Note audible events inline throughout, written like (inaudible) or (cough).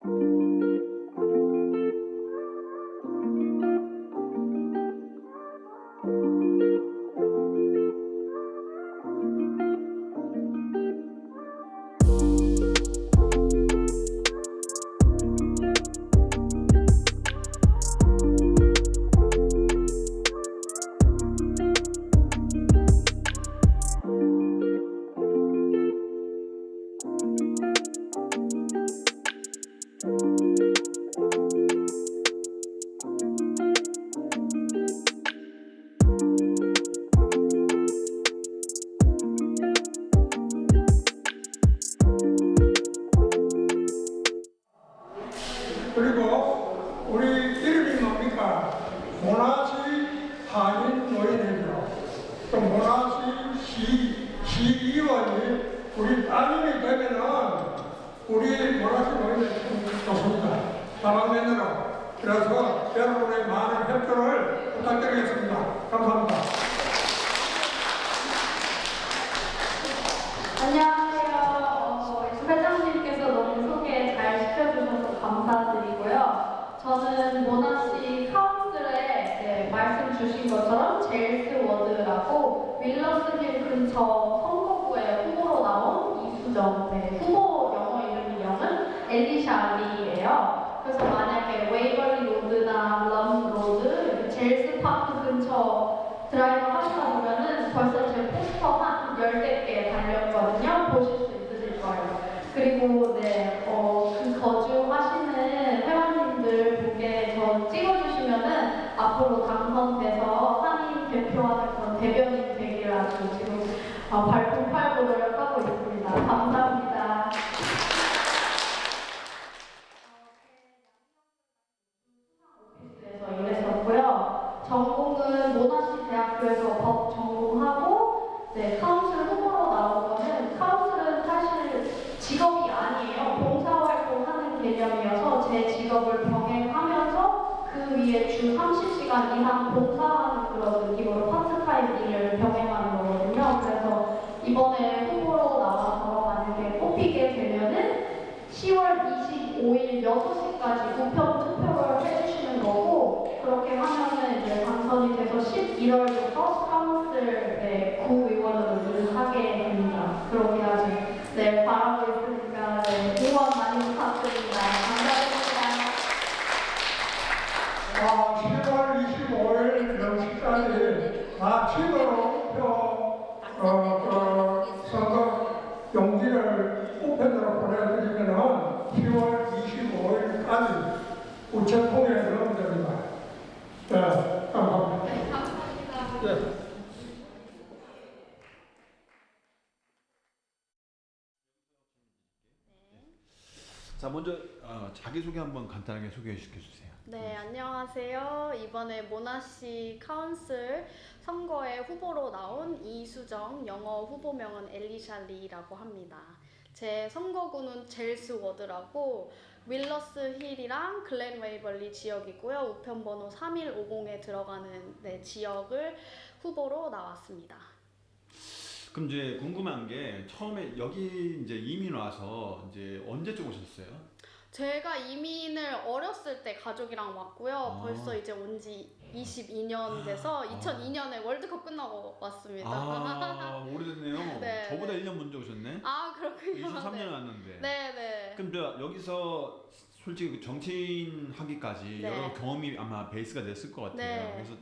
그리 그래서 여러분의 많은 협조를 부탁드리겠습니다. 감사합니다. 안녕하세요. 어, 회장님께서 너무 소개 잘 시켜주셔서 감사드리고요. 저는 모나시 카운슬에 네, 말씀 주신 것처럼 제일스 워드라고 윌러스힐 근처 선거구에 후보로 나온 이수정. 네, 후보 영어 이름이 영은 엘리샤 리예요. 그래서 만약에 웨이벌리 로드나 럼 로드, 제일스 파크 근처 드라이브 하시다 보면은 벌써 제 포스터 한 10개 개 달렸거든요. 보실 수 있으실 거예요. 그리고 네, 어, 그 거주하시는 회원님들 보게 저 찍어주시면은 앞으로 당선돼서 한인 대표하는 그런 대변인 되기를 아주 지금 어, 발품팔고 노력하고 있습니다. 감사합니다. 오피스에서 일했었고요. 전공은 모나시 대학교에서 법 전공하고 네, 카운슬 후보로 나온 거는 카운슬은 사실 직업이 아니에요. 봉사활동하는 개념이어서 제 직업을 병행하면서 그 위에 주 30시간 이상 봉사하는 그런 느낌으로 파트타임 일을 병행하는 거거든요. 그래서 이번에 후보로 나와서 만약에 뽑히게 되면은 10월 25일 6시까지 우편 투표를 해주시는 거고 그렇게 하면은 이제 당선이 돼서 11월부터 카운슬 네, 구의원으로 일을 하게 됩니다. 그렇게 아주 네 바라고 있으니까 네, 응원 많이 부탁드립니다. 감사합니다. 아, 10월 25일 0시까지 아침으로 표, 어, 그 선거 용지를 우편으로 보내드리면은 10월 25일까지 우체통에 넣으면 됩니다. 네, 감사합니다. 감사합니다. 네. 자 먼저 어, 자기 소개 한번 간단하게 소개해 주세요. 네, 안녕하세요. 이번에 모나시 카운슬 선거에 후보로 나온 이수정, 영어 후보명은 엘리샤 리라고 합니다. 제 선거구는 젤스 워드라고 윌러스 힐이랑 글렌 웨이벌리 지역이고요. 우편번호 3150에 들어가는 네, 지역을 후보로 나왔습니다. 그럼 이제 궁금한 게 처음에 여기 이제 이민 와서 이제 언제쯤 오셨어요? 제가 이민을 어렸을 때 가족이랑 왔고요. 아. 벌써 이제 온 지 22년 돼서 아. 2002년에 월드컵 끝나고 왔습니다. 아 (laughs) 오래됐네요. 네, 저보다 네. 1년 먼저 오셨네. 아 그렇군요. 23년에 왔는데. 네, 네. 그럼 저 여기서 솔직히 그 정치인 하기까지 네. 여러 경험이 아마 베이스가 됐을 것 같아요. 네. 그래서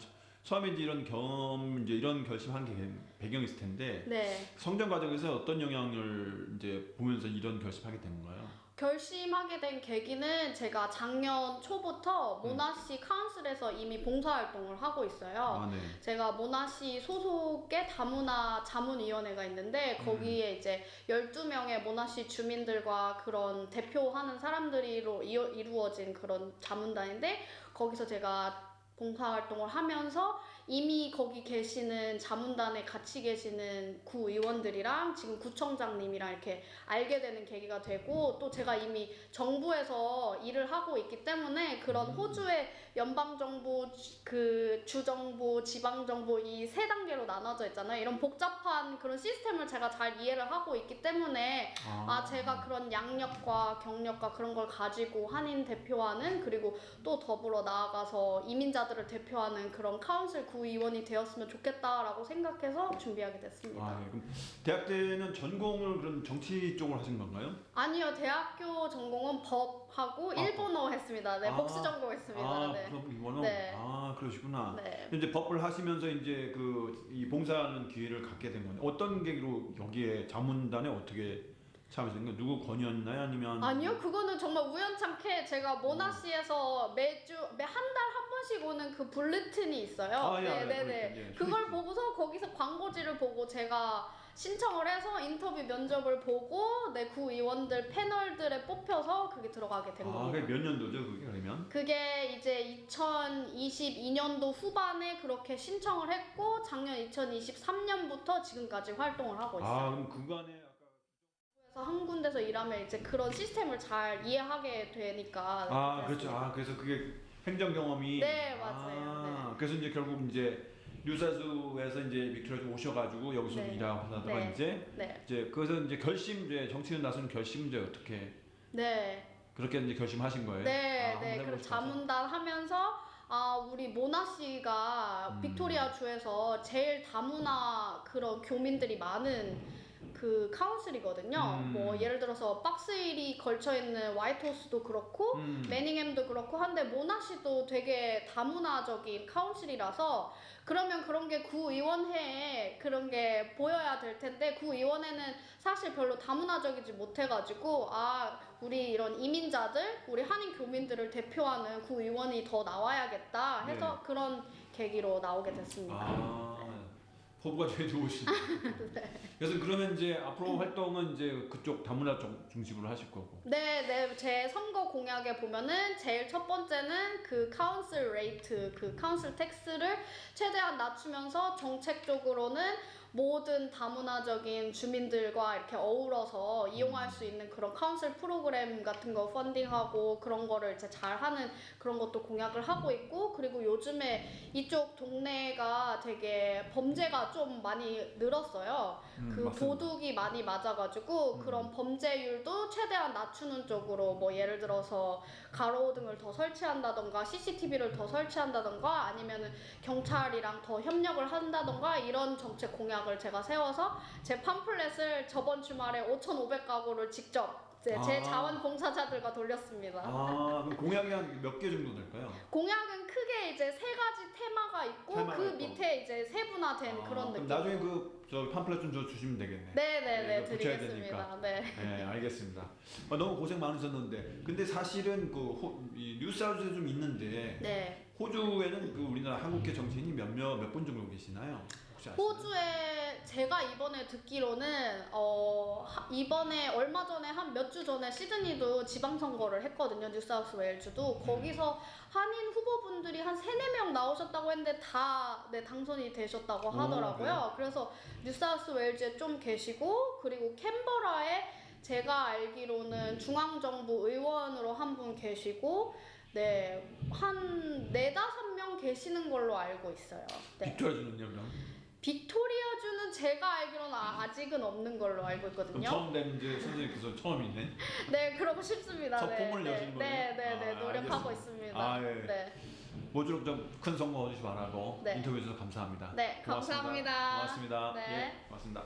처- 처음에 이제 이런 경험 이제 이런 결심한 게 배경이 있을 텐데 네. 성장 과정에서 어떤 영향을 이제 보면서 이런 결심하게 된 건가요? 결심하게 된 계기는 제가 작년 초부터 모나시 카운슬에서 이미 봉사활동을 하고 있어요. 아 네. 제가 모나시 소속의 다문화 자문위원회가 있는데 거기에 이제 12명의 모나시 주민들과 그런 대표하는 사람들이로 이루어진 그런 자문단인데 거기서 제가 봉사활동을 하면서 이미 거기 계시는 자문단에 같이 계시는 구의원들이랑 지금 구청장님이랑 이렇게 알게 되는 계기가 되고 또 제가 이미 정부에서 일을 하고 있기 때문에 그런 호주의 연방정부, 그 주정부, 지방정부 이 세 단계로 나눠져 있잖아요. 이런 복잡한 그런 시스템을 제가 잘 이해를 하고 있기 때문에 아, 제가 그런 양력과 경력과 그런 걸 가지고 한인 대표하는 그리고 또 더불어 나아가서 이민자들을 대표하는 그런 카운슬 구 의원이 되었으면 좋겠다라고 생각해서 준비하게 됐습니다. 아, 예. 그럼 대학 때는 전공을 그럼 정치 쪽으로 하신 건가요? 아니요, 대학교 전공은 법하고 아, 일본어 했습니다. 네, 아. 복수 전공했습니다. 아, 네. 그럼 이번호. 네. 아, 그러시구나. 네. 이제 법을 하시면서 이제 그 이 봉사하는 기회를 갖게 된 건데 어떤 계기로 여기에 자문단에 어떻게 참여하신 거예요? 누구 권유였나요? 아니면 아니요, 그거는 정말 우연찮게 제가 모나시에서 매주 매 한 달한 번씩 오는 그 블루튼이 있어요. 아, 예, 네, 알아요. 네, 블루튼, 네. 예. 그걸 보고서 거기서 광고지를 보고 제가 신청을 해서 인터뷰 면접을 보고 내 구의원들 패널들에 뽑혀서 그게 들어가게 된 아, 겁니다. 그게 몇 년도죠, 그게 그러면? 그게 이제 2022년도 후반에 그렇게 신청을 했고 작년 2023년부터 지금까지 활동을 하고 있어요. 아, 그럼 그간에 아까 그래서 한 군데서 일하면 이제 그런 시스템을 잘 이해하게 되니까 아, 그렇죠. 아, 그래서 그게 행정 경험이 네, 맞아요. 아, 그래서 이제 결국 이제 뉴사수에서 이제 빅토리아 좀 오셔가지고 여기서 네. 일하고 하다가 네. 이제 네, 이제 그래서 이제 결심 이제 정치인 나서는 결심 이제 어떻게 네, 그렇게 이제 결심하신 거예요? 네, 아, 네. 그리고. 자문단 하면서 아 우리 모나 씨가 음. 빅토리아 주에서 제일 다문화 그런 교민들이 많은 그 카운슬이거든요. 음. 뭐 예를 들어서 박스힐이 걸쳐 있는 화이트호스도 그렇고 음. 매닝햄도 그렇고 한데 모나시도 되게 다문화적인 카운슬이라서 그러면 그런 게 구의원회에 그런 게 보여야 될 텐데 구의원회는 사실 별로 다문화적이지 못해가지고 아 우리 이런 이민자들 우리 한인 교민들을 대표하는 구의원이 더 나와야겠다 해서 그런 계기로 나오게 됐습니다. 네. 아, 포부가 제일 좋으시네. 네. 그래서 그러면 이제 앞으로 활동은 이제 그쪽 다문화 쪽 중심으로 하실 거고. 네, 네. 제 선거 공약에 보면은 제일 첫 번째는 그 카운슬 레이트, 그 카운슬 텍스를 최대한 낮추면서 정책적으로는 모든 다문화적인 주민들과 이렇게 어우러서 이용할 수 있는 그런 카운슬 프로그램 같은 거 펀딩하고 그런 거를 이제 잘하는 그런 것도 공약을 하고 있고 그리고 요즘에 이쪽 동네가 되게 범죄가 좀 많이 늘었어요. 음, 그 맞습니다. 도둑이 많이 맞아가지고 음. 그런 범죄율도 최대한 낮추는 쪽으로 뭐 예를 들어서 가로등을 더 설치한다던가 CCTV를 더 설치한다던가 아니면은 경찰이랑 더 협력을 한다던가 이런 정책 공약 을 제가 세워서 제 팜플렛을 저번 주말에 5,500가구를 직접 제, 제 아. 자원봉사자들과 돌렸습니다. 아, 그럼 공약이 한 몇 개 정도 될까요? 공약은 크게 이제 세 가지 테마가 있고 테마가 그 있고. 밑에 이제 세분화된 아, 그런 그럼 느낌. 나중에 그 저 팜플렛 좀줘 주시면 되겠네. 네네네 네, 이거 붙여야 드리겠습니다. 네. 네, 알겠습니다. 아, 너무 고생 많으셨는데, 근데 사실은 그 호, 이 뉴사우스에 좀 있는데 네. 호주에는 그 우리나라 한국계 정치인이 몇몇 몇 분 정도 계시나요? 혹시 아시나요? 호주에 제가 이번에 듣기로는 어 하- 이번에 얼마 전에 한 몇 주 전에 시드니도 지방선거를 했거든요 뉴사우스 웨일즈도 거기서 한인 후보분들이 한 세네 명 나오셨다고 했는데 다 네, 당선이 되셨다고 오, 하더라고요 그래서 뉴사우스 웨일즈에 좀 계시고 그리고 캔버라에 제가 알기로는 중앙정부 의원으로 한 분 계시고 네, 한 네다섯 명 계시는 걸로 알고 있어요. 네. 빅토리아 주는요, 그럼? 빅토리아 주는 제가 알기로는 아- 아직은 없는 걸로 알고 그럼 있거든요. 처음 된 이제 선생님께서 처음이네. (laughs) 네, 그러고 싶습니다. 첫 네, 꿈을 네, 여신 거예요? 네, 네, 네, 아, 노력하고 알겠습니다. 있습니다. 아, 예. 네, 모쪼록 좀 큰 성공 얻으시 바라고 네. 인터뷰 해주셔서 감사합니다. 네, 고맙습니다. 감사합니다. 고맙습니다. 네. 예, 고맙습니다.